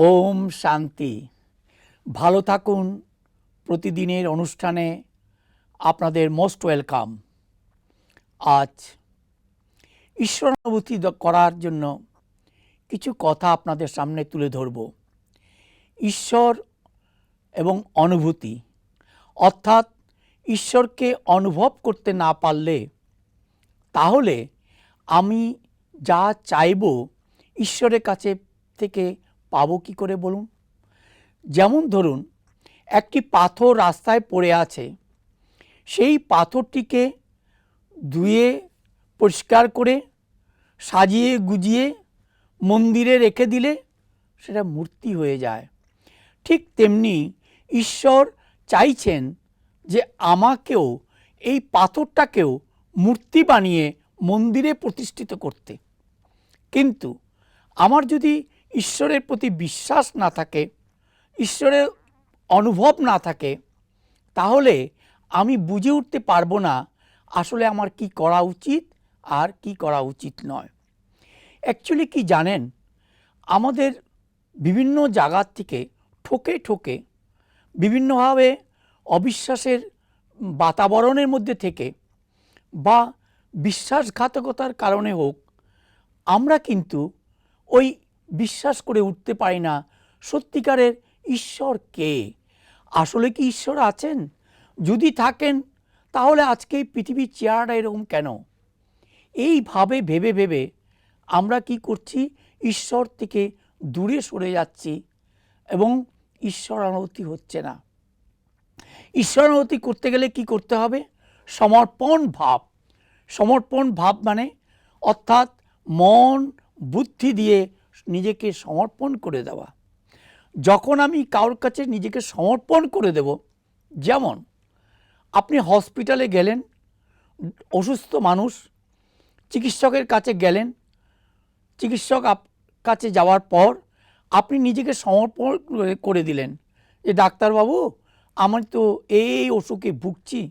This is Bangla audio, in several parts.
ওম শান্তি। ভালো থাকুন। প্রতিদিনের অনুষ্ঠানে আপনাদের মোস্ট ওয়েলকাম। আজ ঈশ্বরানুভূতি করার জন্য কিছু কথা আপনাদের সামনে তুলে ধরব। ঈশ্বর এবং অনুভূতি। অর্থাৎ ঈশ্বরকে অনুভব করতে না পারলে তাহলে আমি যা চাইব ঈশ্বরের কাছে থেকে পাবো কি করে বলুন? যেমন ধরুন, একটি পাথর রাস্তায় পড়ে আছে, সেই পাথরটিকে ধুয়ে, পরিষ্কার করে, সাজিয়ে গুজিয়ে মন্দিরে রেখে দিলে সেটা মূর্তি হয়ে যায়। ঠিক তেমনি ঈশ্বর চাইছেন যে আমাকেও এই পাথরটাকেও মূর্তি বানিয়ে মন্দিরে প্রতিষ্ঠিত করতে। কিন্তু আমার যদি ঈশ্বরের প্রতি বিশ্বাস না থাকে, ঈশ্বরের অনুভব না থাকে, তাহলে আমি বুঝে উঠতে পারব না আসলে আমার কি করা উচিত আর কি করা উচিত নয়। অ্যাকচুয়ালি কি জানেন? আমাদের বিভিন্ন জায়গার থেকে ঠোকে ঠোকে, বিভিন্নভাবে অবিশ্বাসের বাতাবরণের মধ্যে থেকে বা বিশ্বাসঘাতকতার কারণে হোক, আমরা কিন্তু ওই বিশ্বাস করে উঠতে পারি না সত্যিকারের ঈশ্বর কে? আসলে কি ঈশ্বর আছেন? যদি থাকেন, তাহলে আজকে পৃথিবীর চেহারাটা এরকম কেন? এইভাবে ভেবে ভেবে আমরা কি করছি? ঈশ্বর থেকে দূরে সরে যাচ্ছি এবং ঈশ্বর অনুভূতি হচ্ছে না। ঈশ্বর অনুভূতি করতে গেলে কি করতে হবে? সমর্পণ ভাব। সমর্পণ ভাব মানে অর্থাৎ মন, বুদ্ধি দিয়ে নিজেকে সমর্পণ করে দেওয়া। যখন আমি কারোর কাছে নিজেকে সমর্পণ করে দেব, যেমন আপনি হসপিটালে গেলেন, অসুস্থ মানুষ, চিকিৎসকের কাছে গেলেন, চিকিৎসক আপ, কাছে যাওয়ার পর আপনি নিজেকে সমর্পণ করে- দিলেন যে, ডাক্তারবাবু আমার তো এই অসুখে ভুগছি,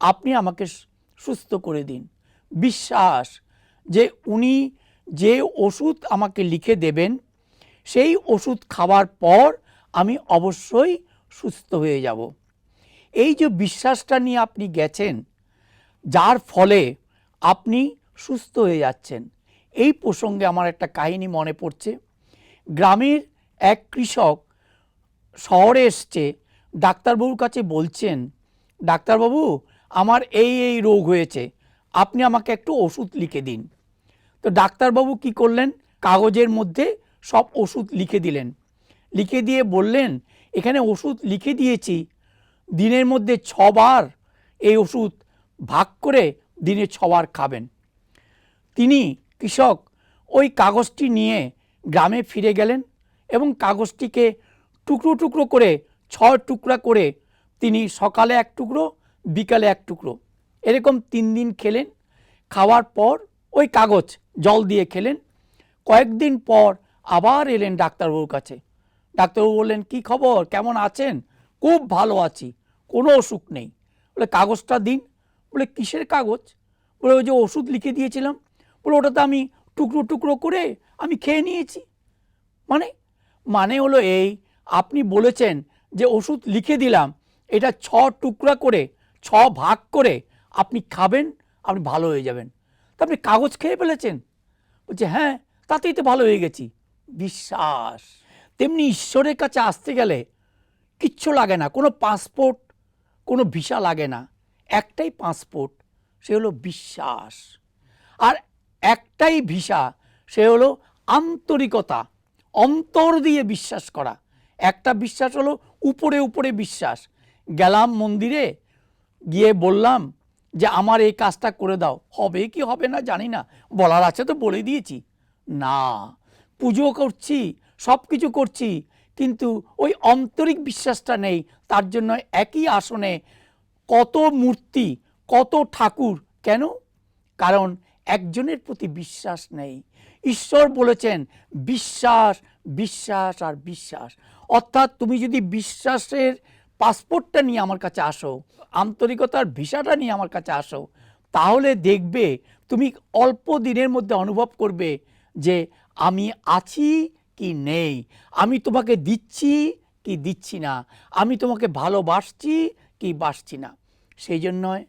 আপনি আমাকে সুস্থ করে দিন। বিশ্বাস যে, উনি যে ওষুধ আমাকে লিখে দেবেন, সেই ওষুধ খাওয়ার পর আমি অবশ্যই সুস্থ হয়ে যাব। এই যে বিশ্বাসটা নিয়ে আপনি গেছেন, যার ফলে আপনি সুস্থ হয়ে যাচ্ছেন, এই প্রসঙ্গে আমার একটা কাহিনী মনে পড়ছে। গ্রামের এক কৃষক শহরে এসছে, ডাক্তারবাবুর কাছে বলছেন, ডাক্তারবাবু, আমার এই এই রোগ হয়েছে, আপনি আমাকে একটু ওষুধ লিখে দিন। তো ডাক্তারবাবু কি করলেন? কাগজের মধ্যে সব ওষুধ লিখে দিলেন। লিখে দিয়ে বললেন, এখানে ওষুধ লিখে দিয়েছি। দিনের মধ্যে ছবার এই ওষুধ ভাগ করে দিনে ছবার খাবেন। তিনি কৃষক, ওই কাগজটি নিয়ে গ্রামে ফিরে গেলেন এবং কাগজটিকে টুকরো টুকরো করে, ছয় টুকরা করে তিনি সকালে এক টুকরো, বিকালে এক টুকরো, এরকম তিন দিন খেলেন। খাওয়ার পর ওই কাগজ জল দিয়ে খেলেন। কয়েকদিন পর আবার এলেন ডাক্তারবাবুর কাছে। ডাক্তারবাবু বললেন, কি খবর? কেমন আছেন? খুব ভালো আছি, কোনো অসুখ নেই। বলে, কাগজটা দিন। বলে, কিসের কাগজ? বলে, ওই যে ওষুধ লিখে দিয়েছিলাম। বলে ওটা তো আমি টুকরো টুকরো করে আমি খেয়ে নিয়েছি। মানে মানে হলো এই, আপনি বলেছেন যে ওষুধ লিখে দিলাম, এটা ছ টুকরা করে, ছ ভাগ করে আপনি খাবেন, আপনি ভালো হয়ে যাবেন। আপনি কাগজ খেয়ে ফেলেছেন। বলছে হ্যাঁ তাতেই তো ভালো হয়ে গেছি। বিশ্বাস, তেমনি ঈশ্বরের কাছে আসতে গেলে কিচ্ছু লাগে না। কোনো পাসপোর্ট কোনো ভিসা লাগে না। একটাই পাসপোর্ট সে হলো বিশ্বাস। আর একটাই ভিসা সে হলো আন্তরিকতা, অন্তর দিয়ে বিশ্বাস করা। একটা বিশ্বাস হলো উপরে উপরে বিশ্বাস। গেলাম মন্দিরে, গিয়ে বললাম যে আমার এই কাজটা করে দাও। হবে কি হবে না জানি না। বলার আছে তো বলে দিয়েছি। না পুজো করছি সব কিছু করছি, কিন্তু ওই আন্তরিক বিশ্বাসটা নেই। তার জন্য একই আসনে কত মূর্তি, কত ঠাকুর, কেন? কারণ একজনের প্রতি বিশ্বাস নেই। ঈশ্বর বলেছেন, বিশ্বাস বিশ্বাস আর বিশ্বাস। অর্থাৎ তুমি যদি বিশ্বাসের পাসপোর্টটা নিয়ে আমার কাছে আসো, আন্তরিকতার ভিসাটা নিয়ে আমার কাছে আসো, তাহলে দেখবে তুমি অল্প দিনের মধ্যে অনুভব করবে যে আমি আছি কি নেই, আমি তোমাকে দিচ্ছি কি দিচ্ছি না, আমি তোমাকে ভালোবাসছি কি বাসছি না। সেই জন্যই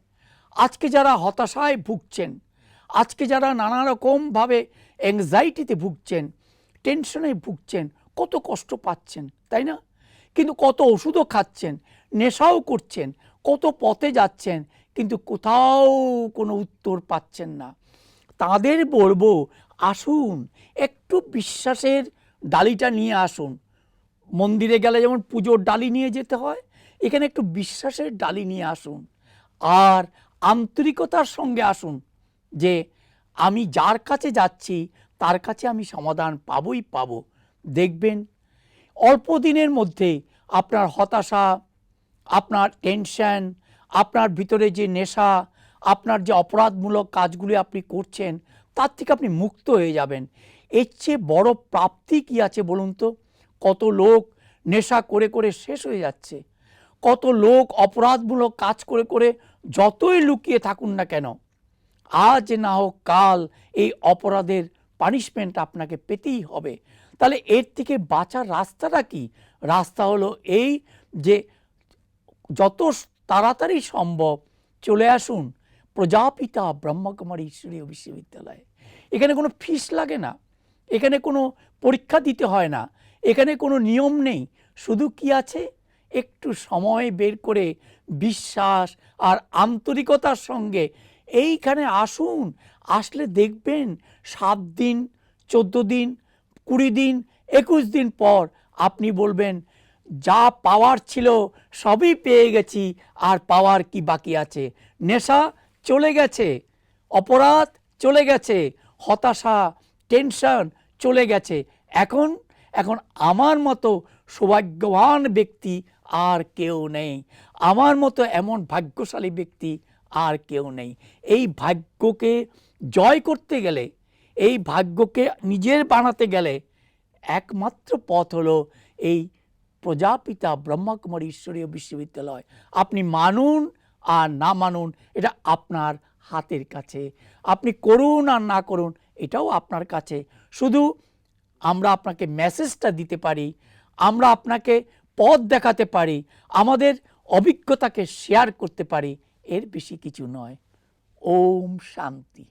আজকে যারা হতাশায় ভুগছেন, আজকে যারা নানা রকমভাবে অ্যাংজাইটিতে ভুগছেন টেনশনে ভুগছেন, কত কষ্ট পাচ্ছেন, তাই না? কিন্তু কত ওষুধও খাচ্ছেন, নেশাও করছেন, কত পথে যাচ্ছেন, কিন্তু কোথাও কোনো উত্তর পাচ্ছেন না। তাদের বলব, আসুন, একটু বিশ্বাসের ডালিটা নিয়ে আসুন। মন্দিরে গেলে যেমন পুজোর ডালি নিয়ে যেতে হয়, এখানে একটু বিশ্বাসের ডালি নিয়ে আসুন। আর আন্তরিকতার সঙ্গে আসুন যে, আমি যার কাছে যাচ্ছি, তার কাছে আমি সমাধান পাবই পাবো। দেখবেন অল্প দিনের মধ্যে আপনার হতাশা, আপনার টেনশন আপনার ভিতরে যে নেশা, আপনার যে অপরাধমূলক কাজগুলি আপনি করছেন, তার থেকে আপনি মুক্ত হয়ে যাবেন। এর চেয়ে বড় প্রাপ্তি কি আছে বলুন তো? কত লোক নেশা করে করে শেষ হয়ে যাচ্ছে। কত লোক অপরাধমূলক কাজ করে করে যতই লুকিয়ে থাকুন না কেন, আজ না হোক কাল এই অপরাধের পানিশমেন্ট আপনাকে পেতেই হবে। তাহলে এর থেকে বাঁচার রাস্তাটা কি? রাস্তা হলো এই যে যত তাড়াতাড়ি সম্ভব চলে আসুন প্রজাপিতা ব্রহ্মকুমারী ঈশ্বরীয় বিশ্ববিদ্যালয়ে। এখানে কোনো ফিস লাগে না। এখানে কোনো পরীক্ষা দিতে হয় না। এখানে কোনো নিয়ম নেই। শুধু কি আছে? একটু সময় বের করে বিশ্বাস আর আন্তরিকতার সঙ্গে এইখানে আসুন। আসলে দেখবেন সাত দিন, চোদ্দ দিন কুড়ি দিন, একুশ দিন পর আপনি বলবেন, যা পাওয়ার ছিল সবই পেয়ে গেছি, আর পাওয়ার কি বাকি আছে? নেশা চলে গেছে, অপরাধ চলে গেছে, হতাশা, টেনশন চলে গেছে। এখন এখন আমার মতো সৌভাগ্যবান ব্যক্তি আর কেউ নেই। আমার মতো এমন ভাগ্যশালী ব্যক্তি আর কেউ নেই। এই ভাগ্যকে জয় করতে গেলে এই ভাগ্যকে নিজের বানাতে গেলে একমাত্র পথ হলো এই প্রজাপিতা ব্রহ্মকুমারী ঈশ্বরীয় বিশ্ববিদ্যালয়। আপনি মানুন আর না মানুন, এটা আপনার হাতের কাছে। আপনি করুন আর না করুন, এটাও আপনার কাছে। শুধু আমরা আপনাকে মেসেজটা দিতে পারি, আমরা আপনাকে পথ দেখাতে পারি, আমাদের অভিজ্ঞতাকে শেয়ার করতে পারি, এর বেশি কিছু নয়। ওম শান্তি।